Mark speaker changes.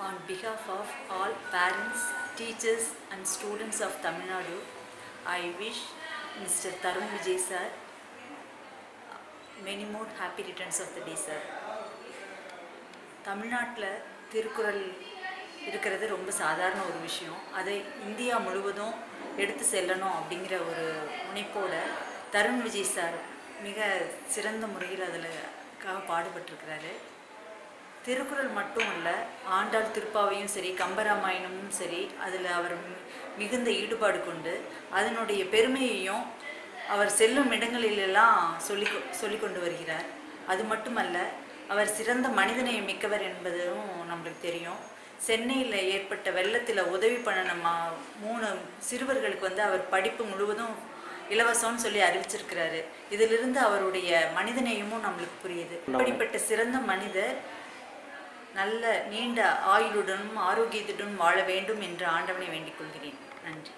Speaker 1: On behalf of all parents, teachers and students of Tamil Nadu, I wish Mr. Tarun Vijay sir many more happy returns of the day sir. தமிழ்நாட்டில் திருக்குறள் இருக்கிறது ரொம்ப சாதாரண ஒரு விஷயம் அதை India முழுவதும் எடுத்து செல்லணும் அப்படிங்கிற ஒரு முனைப்போட தருண் விஜய் சார் மிக சிறந்த முறையில் அதில் பாடுபட்டிருக்கிறாரு திருக்குறள் மட்டும் இல்லை ஆண்டாள் திருப்பாவையும் சரி கம்பராமாயணமும் சரி அதில் அவர் மிகுந்த ஈடுபாடு கொண்டு அதனுடைய பெருமையையும் அவர் செல்லும் இடங்களிலெல்லாம் சொல்லி சொல்லி கொண்டு வருகிறார். அது மட்டுமல்ல அவர் சிறந்த மனிதநேயம் மிக்கவர் என்பதும் நம்மளுக்கு தெரியும். சென்னையில் ஏற்பட்ட வெள்ளத்தில் உதவி பண்ண மூணு சிறுவர்களுக்கு வந்து அவர் படிப்பு முழுவதும் இலவசம்னு சொல்லி அறிவிச்சிருக்கிறாரு. இதிலிருந்து அவருடைய மனிதநேயமும் நம்மளுக்கு புரியுது. இப்படிப்பட்ட சிறந்த மனிதர் நல்ல நீண்ட ஆயுளுடனும் ஆரோக்கியத்துடனும் வாழ வேண்டும் என்று ஆண்டவனை வேண்டிக் கொள்கிறேன். நன்றி.